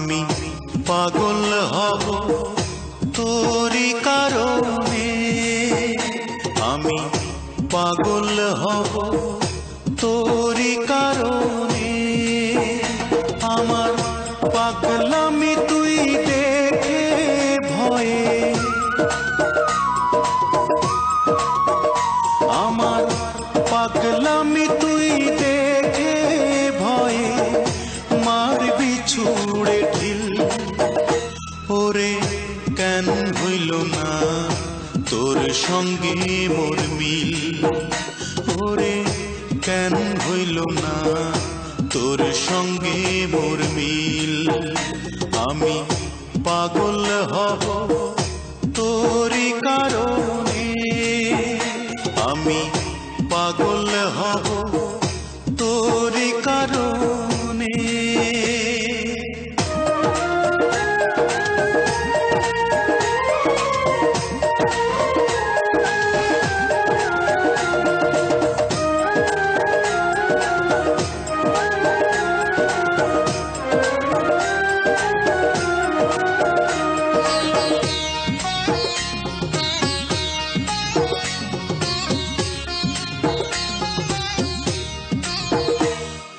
আমি পাগল হব তোরি কারণে। আমি পাগল হব তোরি কারণে। আমার পাগলামি তুই দেখে ভয়ে। আমার পাগলামি তুই দেখে ভয়ে। মার বিছুড়ে সঙ্গে মোর মিল। ওরে, কেন হইল না তোর সঙ্গে মোর মিল? আমি পাগল হব তোরই কারণে। আমি পাগল হব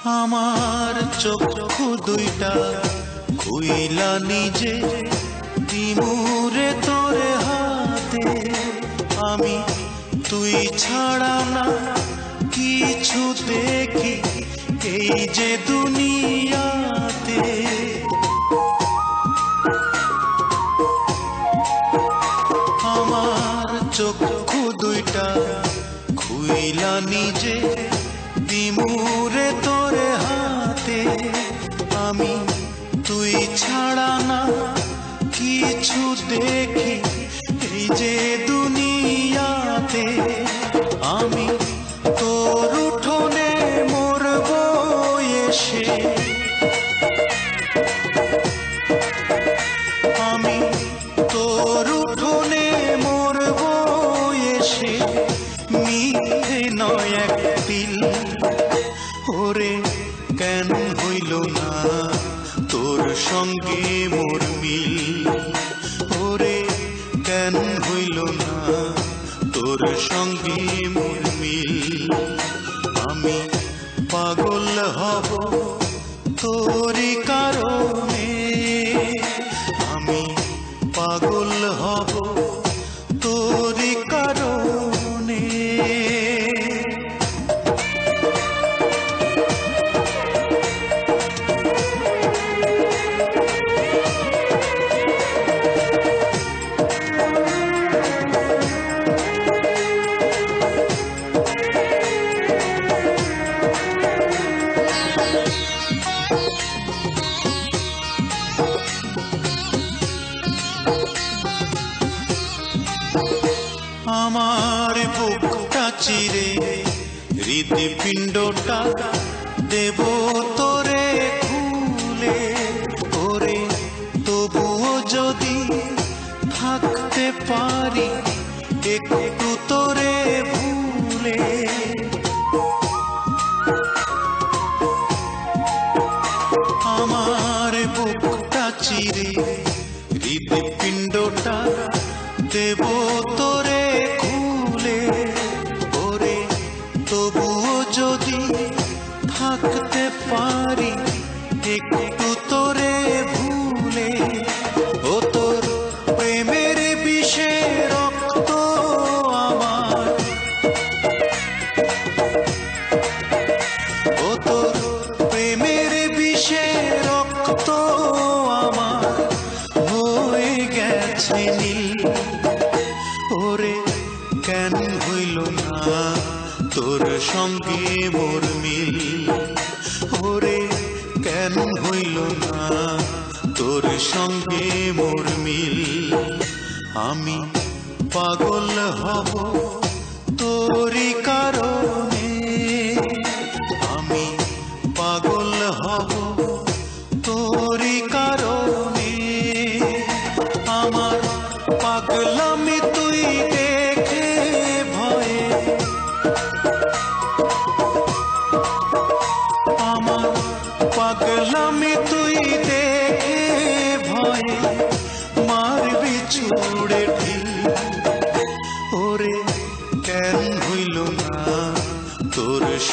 আমার চক্ষু দুইটা খুইলা নিজে। দিমুরে তোরে হাতে আমি, তুই ছাড়া না কিছু দেখি এই যে দুনিয়াতে। আমার চক্ষু দুইটা খুইলা নিজে। দিমুরে তোরে ছাড়া না কিছু দেখি এই যে দুনিয়াতে আমি তোর উঠোনে মরব এসে। আমি তোর উঠোনে মরব এসে। নয় এক দিল ওরে কেন হইল না? তোর সঙ্গে মোর মিল। ওরে, কেন হইল না তোর সঙ্গে মোর মিল? আমি পাগল হব তোরই কারণে। আমি পাগল আমার বুকটা চিরে হৃদপিণ্ডটা দেব তোরে। তবুও যদি থাকতে পারি, একটু তোরে ভুলে, ও তোর প্রেমের বিষে রক্ত আমার। ও তোর প্রেমের বিষে রক্ত আমার। হয়ে গেছে নীল সঙ্গে মোর মিল। ওরে, কেন হইল না তোর সঙ্গে মোর মিল? আমি পাগল হব, তোরই কারণে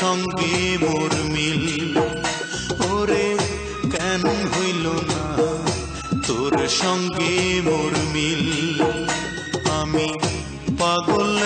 সঙ্গে মোর মিল ওরে কেন হইল না তোর সঙ্গে মোর মিল আমি পাগল